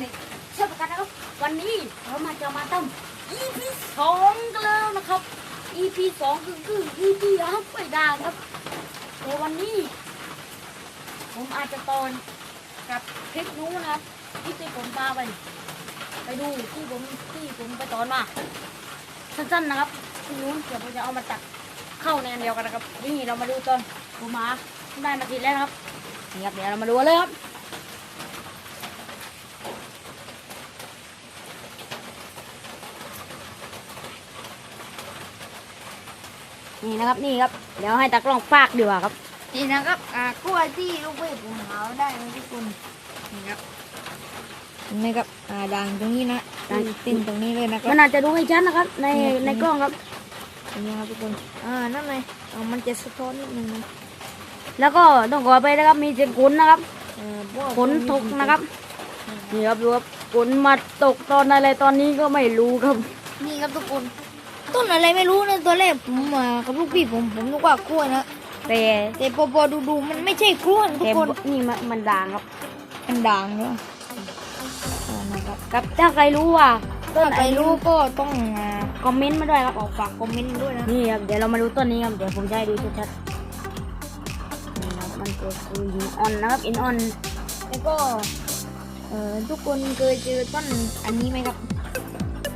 เด็กเชื่อประกันนะครับ วันนี้เรามาจะมาทำ EP สองกันแล้วนะครับ EP สองคือคือ EP ฮับไปดาครับแต่วันนี้ ผมอาจจะตอนกับคลิปนู้นนะครับคลิปที่ผมพาไป ไปดูที่ผมที่ผมไปตอนมาสั้นๆนะครับที่นู้นเดี๋ยวผมจะเอามาตัดเข้าในอันเดียวกันนะครับนี่เรามาดูตอนผมมาได้มาทีแล้วครับนี่ครับเดี๋ยวเรามาดูเลยครับ นี่นะครับนี่ครับ เดี๋ยวให้ตากล้องฟากดีกว่าครับ นี่นะครับอ่ากล้วยที่ลูกเวทผมหาได้นะทุกคนนี่ครับนี่ครับอ่าด่างตรงนี้นะด่างตินตรงนี้เลยนะครัมับนอาจจะดูไม่ชัดนะครับ ในอืมในกล้องครับตรงนี้ครับทุกคนอ่านั่นไงอ่ามันจะสะท้อนนิดนึงนะแล้วก็ต้องขอไปนะครับมีเสียงฝนนะครับเออเพราะว่าฝนตกนะครับนี่ครับดูครับฝนมาตกตอนอะไรตอนนี้ก็ไม่รู้ครับ นี่ครับทุกคน ต้นอะไรไม่รู้นะตัวแรกผมมากับลูกพี่ผมผมนึกว่ากล้วยนะแต่แต่พอพอดูดูมันไม่ใช่กล้วยทุกแต่คนนี่มันมันด่างครับ มันด่างเนาะอ่านะครับครับถ้าใครรู้ว่าต้นถ้าอะใคไรรรู้รู้ก็ต้องอ่าคอมเมนต์มาด้วยครับขอฝากคอมเมนต์ด้วยนะนี่ครับเดี๋ยวเรามาดูต้นนี้ครับเดี๋ยวผมจะให้ดูชัดๆนี่ครับมันก็คือหินอ่อนนะครับหินอ่อนแล้วก็เอ่อทุกคนเคยเจอต้นอันนี้ไหมครับ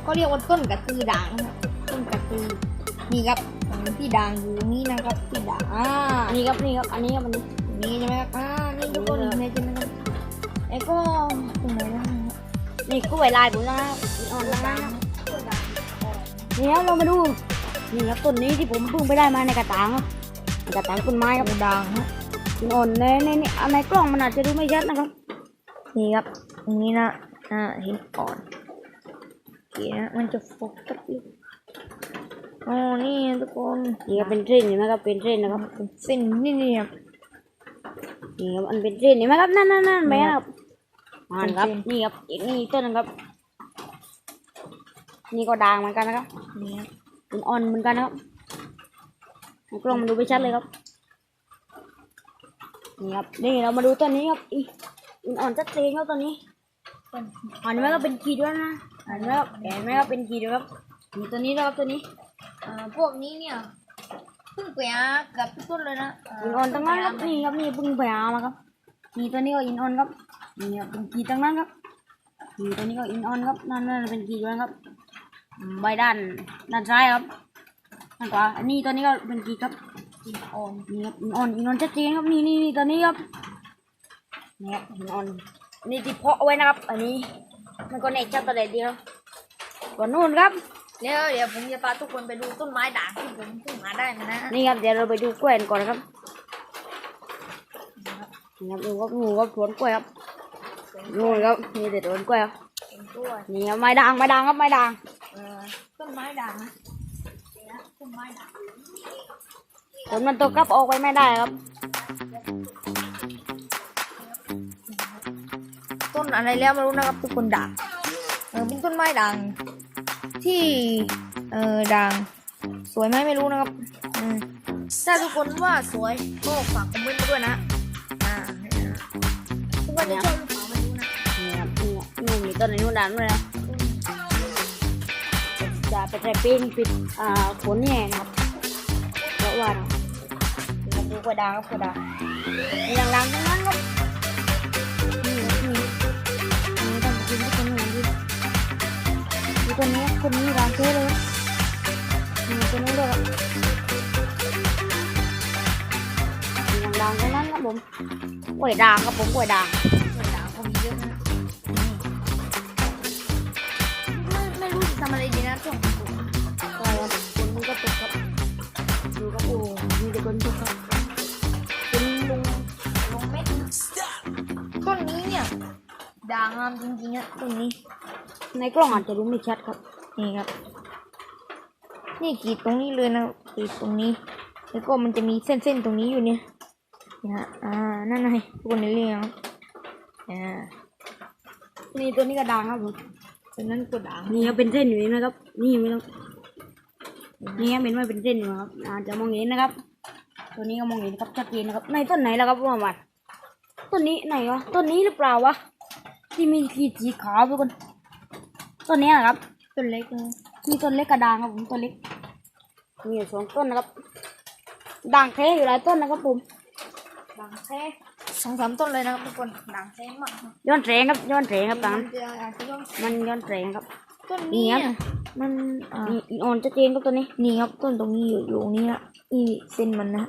เขาเรียกว่าต้นกระตือด่างนะครับ ต้นกระตือนี่ครับที่ด่างอยู่นี่นะครับที่ด่างอ่านี่ครับนี่ครับอันนี้ครับอันนี้นี่ใช่ไหมครับอ่านี่ทุกคนเห็นไหมใช่ไหมครับแล้วก็ตรงไหนนะนี่กล้วยลายผมนะครับหินอ่อนนะครับต้นด่างอ่อนนี่ครับเรามาดูนี่ครับต้นนี้ที่ผมเพิ่งไปได้มาในกระถางครับในกระถางต้นไม้ครับด่างฮะหินอ่อนในในในในกล้องมันอาจจะดูไม่ชัดนะครับ นี่ครับตรงนี้นะอ่าเห็นอ่อนโอเคนะมันจะโฟกัส อยู่อ๋อนี่ทุกคนนี่ครับเป็นเส้นเห็นไหมครับเป็นเส้นนะครับเป็นเส้นนี่นี่ครับนี่ครับมันเป็นเส้นเห็นไหมครับนั่นนั่นนั่นไหมครับอ่านครับเป็นเส้นนี่ครับอีกนี่อีกต้นหนึงครับ นี่ก็ด่างเหมือนกันนะครับนี่ครับหินอ่อนเหมือนกันนะครับในกล้องมันดูไม่ชัดเลยครับนี่ครับนี่เรามาดูต้นนี้ครับอีหินอ่อนชัดเจนครับต้นนี้ต้นอ่านไหมครับเป็นขีดด้วยนะอ่านไหมครับเห็นไหมครับเป็นขีดด้วยครับ นี่ตัวนี้นะครับตัวนี้อ่าพวกนี้เนี่ยเพิ่งไปหากับทุกต้นเลยนะอินออนทั้งนั้นครับนี่ครับนี่เพิ่งไปหามาครับนี่ตัวนี้ก็อินออนครับนี่ครับเป็นกีทั้งนั้นครับนี่ตัวนี้ก็อินออนครับนั่นนั่นเป็นกีด้วยครับอืมใบด้านด้านซ้ายครับด้านขวาอันนี้ตัวนี้ก็เป็นกีครับอินอ่อนนี่ครับอินออนอินออนชัดเจนครับนี่นี่นี่ตัวนี้ครับนี่ครับอินออนอันนี้ที่เพาะไว้นะครับ อันนี้มันก็เน็ตชัดตัวเด็ดเดียวก่อนนู่นครับ เดี๋ยวเดี๋ยวผมจะพาทุกคนไปดูต้นไม้ด่างที่ผมเพิ่งหาได้มานะนี่ครับเดี๋ยวเราไปดูกล้วยกันก่อนนะครับนี่ครับดูครับงูครับสวนกล้วยครับนู่นครับนี่แต่สวนกล้วยครับเป็นกล้วยนี่ครับไม้ด่างไม้ด่างครับไม้ด่างเอ่อต้นไม้ด่างนะนี่นะต้นไม้ด่างฝนมันตกครับออกไปไม่ได้ครับ ต้นอะไรแล้วไม่รู้นะครับทุกคนด่างเออเป็นต้นไม้ด่าง ที่ เออด่างสวยไหมไม่รู้นะครับอืมถ้าทุกคนว่าสวยก็ฝากคอมเมนต์มาด้วยนะ อ่าทุกคนจะชอบหรือเปล่าไม่รู้นะนี่ครับนี่มีต้นในนู่นด่างด้วยนะจะไปใส่ปีนปิดอ่าฝนเนี่นะครับเพราะว่านี่ครับดูกล้วยด่างครับกล้วยด่างมีด่า ด้วยครับมีด่างๆทั้งนั้นครับผมกล้วยด่างครับผมกล้วยด่างต้นด่างก็มีเยอะนะไม่ไม่รู้จะทำอะไรดีนะช่วงฝนใช่ครับฝนมันก็ตกครับดูครับโอ้มีแต่คนตกครับฝนลงลงเม็ดต้นนี้เนี่ยด่างงามจริงๆอะต้นนี้ ในกล้องอาจจะดูไม่ชัดครับนี่ครับ นี่กรีดตรงนี้เลยนะกรีดตรงนี้ แล้วก็มันจะมีเส้นๆตรงนี้อยู่เนี่ยนะฮะอ่านั่นไงทุกคนได้เรียงครับอ่านี่ตัวนี้ก็ด่างครับผมตรงนั้นก็ด่างนี่ครับเป็นเส้นอยู่นี่นะครับ นี่ไม่ต้องนี่ครับเห็นว่าเป็นเส้นอยู่ครับอาจจะมองเห็นนะครับ ตัวนี้ก็มองเห็นครับชัดเจนนะครับ ในต้นไหนแล้วครับว่ามันต้นนี้ไหนวะต้นนี้หรือเปล่าวะที่มีขีดสีขาวทุกคนต้นนี้นะครับต้นเล็กนะ มีต้นเล็กกระดางครับผมต้นเล็ก มีอยู่สองต้นนะครับ ด่างแท้อยู่หลายต้นนะครับผมด่างแท้สองสามต้นเลยนะครับทุกคนด่างแท้มากนะย้อนแสงครับย้อนแสงครับตามมันจะอาจจะต้องมันย้อนแสงครับ ต้นนี่นี้ครับอะมันอ่ามีอีออนชัดเจนครับตัวนี้นี่ครับต้นตรงนี้อยู่อยู่ตรงนี้นะนี่เส้นมันนะ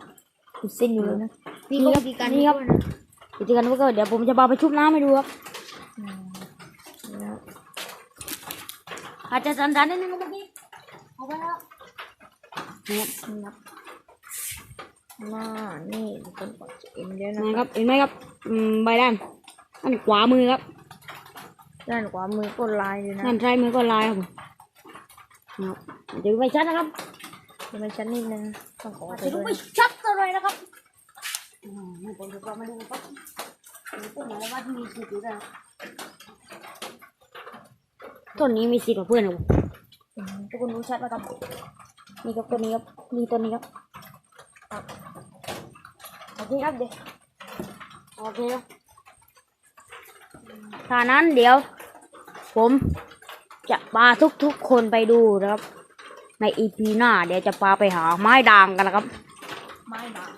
คือเส้นอยู่เลยนะ นี่นี่คครัรับบวิธีการนี่ครับด้วยนะ วิธีการก็เดี๋ยวผมจะพาไปชุบน้ำให้ดูครับอืมนี่นะครับ อาจจะสั่นๆนิดนึงครับเมื่อกี้เอาไปแล้วนี่ครับนี่ครับมานี่ทุกคนกดจะเอ็นแล้วนะนี่ครับเห็นไหมครับอืมใบด้านด้านขวามือครับด้านขวามือก็ลายอยู่นะด้านซ้ายมือก็ลายครับผมนี่ครับเดี๋ยวไปชัดนะครับทำไมชั้นนิดนึงต้องขออาจไปจะดูด้วยไม่ชัดเลยนะครับอืมนี่ผมจะมาดูครับมีต้นไหนแล้วว่าที่มีสีอยู่ด้วยนะ ต้นนี้มีสีกับเพื่อนครับผมอืมทุกคนรู้ชัดแล้วครับนี่ครับต้นนี้ครับนี่ต้นนี้ครับโอเคครับเดี๋ยวโอเคครับถ้านั้นเดี๋ยว ผมจะพาทุกๆคนไปดูนะครับ ในอีพีหน้า เดี๋ยวจะพาไปหาไม้ด่างกันนะครับ ไม้ด่าง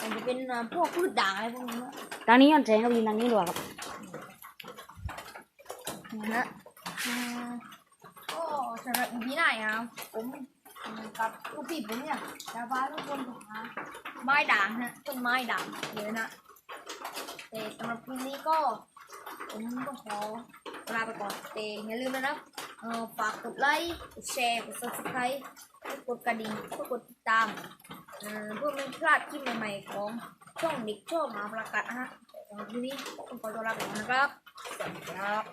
มันจะเป็นอ่าพวกพืชด่างอะไรพวกนี้นะทางนี้ย้อนแสงครับยืนทางนี้ดีกว่าครับนะฮะอืม ก็สำหรับอีพีหน้านะครับผมกับลูกพี่ผมเนี่ยจะพาทุกคนไปหาไม้ด่างนะต้นไม้ด่างเยอะนะแต่สำหรับคลิปนี้ก็ ผมต้องขอลาไปก่อนแต่อย่าลืมนะครับฝากกดไลค์กดแชร์กด subscribe กดกระดิ่งเพื่อกดติดตามเพื่อไม่พลาดคลิปใหม่ๆของช่องเด็กชอบหมาประกาศนะฮะสำหรับคลิปนี้ต้องขอตัวลาไปก่อนนะครับสวัสดีครับ